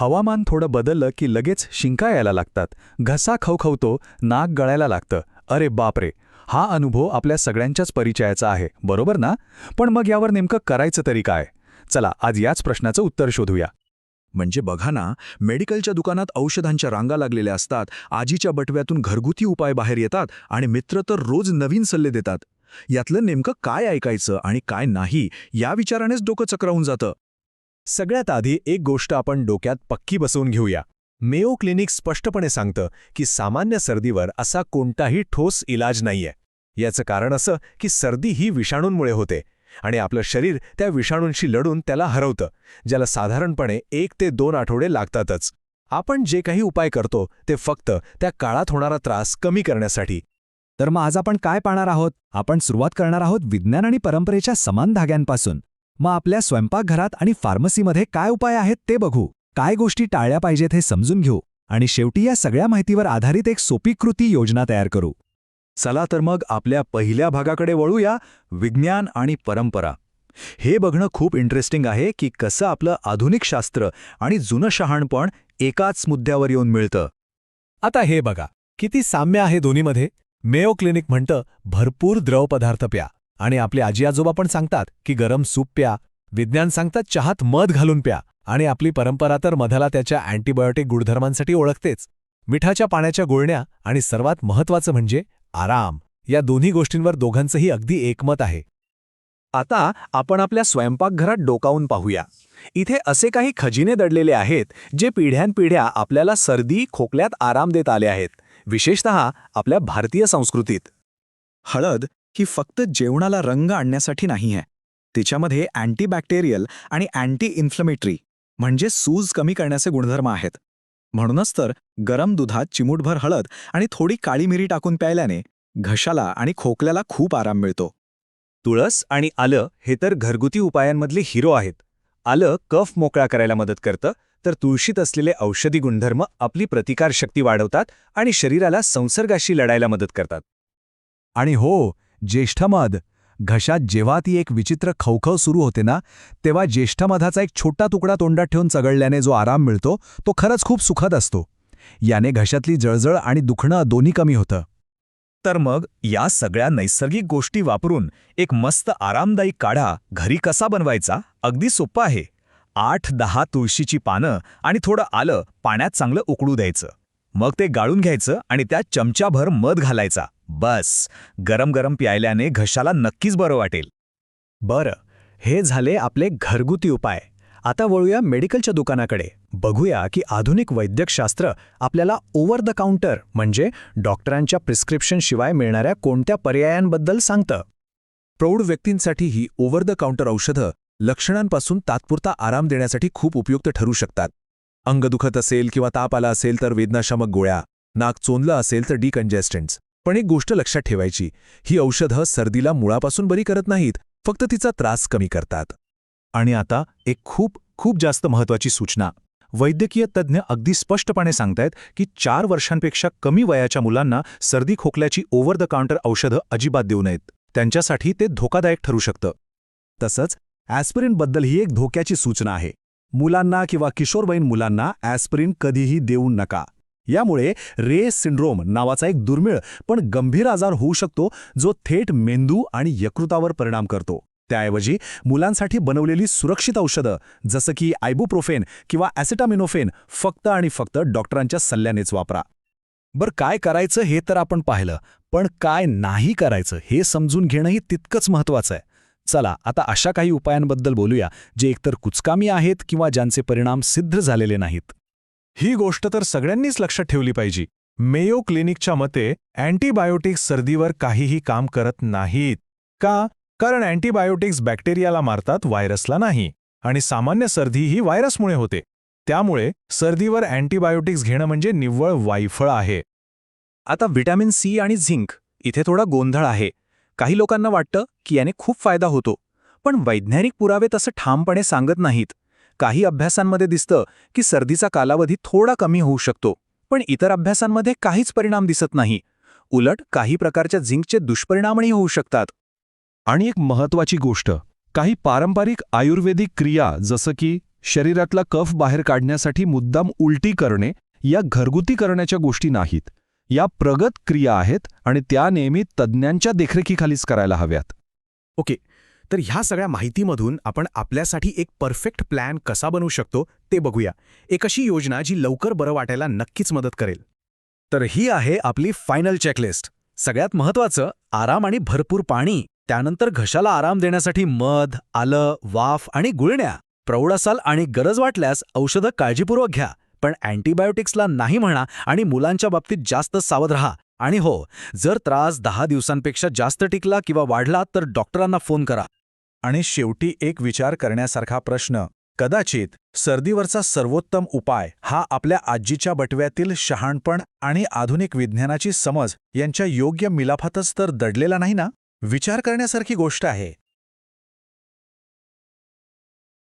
हवामान थोडं बदललं की लगेच शिंका यायला लागतात. घसा खवखवतो नाक गळायला लागतं. अरे बापरे! हा अनुभव आपल्या सगळ्यांच्याच परिचयाचा आहे बरोबर ना? पण मग यावर नेमकं करायचं तरी काय? चला आज याच प्रश्नाचं उत्तर शोधूया. म्हणजे बघा ना मेडिकलच्या दुकानात औषधांच्या रांगा लागलेल्या असतात आजीच्या बटव्यातून घरगुती उपाय बाहेर येतात आणि मित्र तर रोज नवीन सल्ले देतात. यातलं नेमकं काय ऐकायचं आणि काय नाही या विचारानेच डोकं चक्रावून जातं. सगळ्यात आधी एक गोष्ट आपण डोक्यात पक्की बसवून घेऊया. मेयो क्लिनिक स्पष्टपणे सांगतं की सामान्य सर्दीवर असा कोणताही ठोस इलाज नाहीये. याचं कारण असं की सर्दी ही विषाणूंमुळे होते आणि आपलं शरीर त्या विषाणूंशी लढून त्याला हरवतं ज्याला साधारणपणे एक ते दोन आठवडे लागतातच. आपण जे काही उपाय करतो ते फक्त त्या काळात होणारा त्रास कमी करण्यासाठी. तर मग आज आपण काय पाहणार आहोत? आपण सुरुवात करणार आहोत विज्ञान आणि परंपरेच्या समान धाग्यांपासून. मग आपल्या स्वयंपाकघरात आणि फार्मसीमध्ये काय उपाय आहेत ते बघू. काय गोष्टी टाळल्या पाहिजेत हे समजून घेऊ. आणि शेवटी या सगळ्या माहितीवर आधारित एक सोपी कृती योजना तयार करू. चला तर मग आपल्या पहिल्या भागाकडे वळूया विज्ञान आणि परंपरा. हे बघणं खूप इंटरेस्टिंग आहे की कसं आपलं आधुनिक शास्त्र आणि जुनं शहाणपण एकाच मुद्द्यावर येऊन मिळतं. आता हे बघा किती साम्य आहे दोन्हीमध्ये? मेयो क्लिनिक म्हणतं भरपूर द्रव पदार्थ प्या. आणि आपले आजी आजोबा पण सांगतात की गरम सूप प्या. विज्ञान सांगतात चहात मध घालून प्या. आणि आपली परंपरा तर मधाला त्याच्या अँटीबायोटिक गुणधर्मांसाठी ओळखतेच. मिठाच्या पाण्याच्या गुळण्या आणि सर्वात महत्वाचं म्हणजे आराम. या दोन्ही गोष्टींवर दोघांचंही अगदी एकमत आहे. आता आपण आपल्या स्वयंपाकघरात डोकावून पाहूया. इथे असे काही खजिने दडलेले आहेत जे पिढ्यानपिढ्या आपल्याला सर्दी खोकल्यात आराम देत आले आहेत. विशेषत आपल्या भारतीय संस्कृतीत. हळद ही फक्त जेवणाला रंग आणण्यासाठी नाही आहे. तिच्यामध्ये अँटीबॅक्टेरियल आणि अँटी इन्फ्लमेटरी म्हणजे सूज कमी करण्याचे गुणधर्म आहेत. म्हणूनच तर गरम दुधात चिमूटभर हळद आणि थोडी काळी मिरी टाकून प्यायल्याने घशाला आणि खोकल्याला खूप आराम मिळतो. तुळस आणि आलं हे तर घरगुती उपायांमधले हिरो आहेत. आलं कफ मोकळा करायला मदत करतं तर तुळशीत असलेले औषधी गुणधर्म आपली प्रतिकारशक्ती वाढवतात आणि शरीराला संसर्गाशी लढायला मदत करतात. आणि हो ज्येष्ठमध घशात जेव्हा ती एक विचित्र खवखव सुरू होते ना तेव्हा ज्येष्ठमधाचा एक छोटा तुकडा तोंडात ठेवून चगळल्याने जो आराम मिळतो तो खरंच खूप सुखद असतो. याने घशातली जळजळ आणि दुखणं दोन्ही कमी होतं. तर मग या सगळ्या नैसर्गिक गोष्टी वापरून एक मस्त आरामदायी काढा घरी कसा बनवायचा? अगदी सोप्पा आहे. आठ दहा तुळशीची पानं आणि थोडं आलं पाण्यात चांगलं उकळू द्यायचं. मग ते गाळून घ्यायचं आणि त्यात चमचाभर मध घालायचा. बस. गरम गरम प्यायल्याने घशाला नक्कीच बरं वाटेल. बरं हे झाले आपले घरगुती उपाय. आता वळूया मेडिकलच्या दुकानाकडे. बघूया की आधुनिक वैद्यकशास्त्र आपल्याला ओव्हर द काउंटर म्हणजे डॉक्टरांच्या प्रिस्क्रिप्शनशिवाय मिळणाऱ्या कोणत्या पर्यायांबद्दल सांगतं? प्रौढ व्यक्तींसाठी ही ओव्हर द काउंटर औषधं लक्षणांपासून तात्पुरता आराम देण्यासाठी खूप उपयुक्त ठरू शकतात. अंग दुखत असेल किंवा ताप आला असेल तर वेदनाशामक गोळ्या नाक चोंदलं असेल तर डिकंजेस्टंट्स पण एक गोष्ट लक्षात ठेवायची ही औषधं सर्दीला मुळापासून बरी करत नाहीत फक्त तिचा त्रास कमी करतात. आणि आता एक खूप खूप जास्त महत्वाची सूचना. वैद्यकीय तज्ज्ञ अगदी स्पष्टपणे सांगतायत की चार वर्षांपेक्षा कमी वयाच्या मुलांना सर्दी खोकल्याची ओव्हर द काउंटर औषधं अजिबात देऊ नयेत. त्यांच्यासाठी ते धोकादायक ठरू शकतं. तसंच ॲस्पिरिनबद्दल ही एक धोक्याची सूचना आहे. मुलांना किंवा किशोरवयीन मुलांना ॲस्पिरिन कधीही देऊ नका. यामुळे रे सिंड्रोम नावाचा एक दुर्मिळ पण गंभीर आजार होऊ शकतो जो थेट मेंदू आणि यकृतावर परिणाम करतो. त्याऐवजी मुलांसाठी बनवलेली सुरक्षित औषधं जसं की आयबुप्रोफेन किंवा ॲसिटामिनोफेन फक्त आणि फक्त डॉक्टरांच्या सल्ल्यानेच वापरा. बरं काय करायचं हे तर आपण पाहिलं पण काय नाही करायचं हे समजून घेणंही तितकंच महत्वाचं आहे. चला आता अशा काही उपायांबद्दल बोलूया जे एकतर कुचकामी आहेत किंवा ज्यांचे परिणाम सिद्ध झालेले नाहीत. ही गोष्ट तर सगळ्यांनीच लक्षात ठेवली पाहिजे. मेयो क्लिनिकच्या मते अँटीबायोटिक्स सर्दीवर काहीही काम करत नाहीत. का? कारण अँटीबायोटिक्स बॅक्टेरियाला मारतात व्हायरसला नाही. आणि सामान्य सर्दी ही व्हायरसमुळे होते. त्यामुळे सर्दीवर अँटीबायोटिक्स घेणं म्हणजे निव्वळ वायफळ आहे. आता व्हिटॅमिन सी आणि झिंक इथे थोडा गोंधळ आहे. काही लोकांना वाटतं की याने खूप फायदा होतो. पण वैज्ञानिक पुरावे तसं ठामपणे सांगत नाहीत. काही अभ्यासांमध्ये दिसतं की सर्दीचा कालावधी थोडा कमी होऊ शकतो पण इतर अभ्यासांमध्ये काहीच परिणाम दिसत नाही. उलट काही प्रकारच्या झिंकचे दुष्परिणामही होऊ शकतात. आणि एक महत्वाची गोष्ट काही पारंपरिक आयुर्वेदिक क्रिया जसं की शरीरातला कफ बाहेर काढण्यासाठी मुद्दाम उलटी करणे या घरगुती करण्याच्या गोष्टी नाहीत. या प्रगत क्रिया आहेत आणि त्या नेहमी तज्ज्ञांच्या देखरेखीखालीच करायला हव्यात. ओके तर ह्या सगळ्या माहितीमधून आपण आपल्यासाठी एक परफेक्ट प्लॅन कसा बनवू शकतो ते बघूया. एक अशी योजना जी लवकर बरं वाटायला नक्कीच मदत करेल. तर ही आहे आपली फायनल चेकलिस्ट सगळ्यात महत्वाचं आराम आणि भरपूर पाणी. त्यानंतर घशाला आराम देण्यासाठी मध आलं वाफ आणि गुळण्या. प्रौढ असाल आणि गरज वाटल्यास औषधं काळजीपूर्वक घ्या. पण अँटीबायोटिक्सला नाही म्हणा आणि मुलांच्या बाबतीत जास्त सावध रहा. आणि हो जर त्रास दहा दिवसांपेक्षा जास्त टिकला किंवा वाढला तर डॉक्टरांना फोन करा. आणि शेवटी एक विचार करण्यासारखा प्रश्न. कदाचित सर्दीवरचा सर्वोत्तम उपाय हा आपल्या आजीच्या बटव्यातील शहाणपण आणि आधुनिक विज्ञानाची समज यांच्या योग्य मिलाफातच तर दडलेला नाही ना? विचार करण्यासारखी गोष्ट आहे.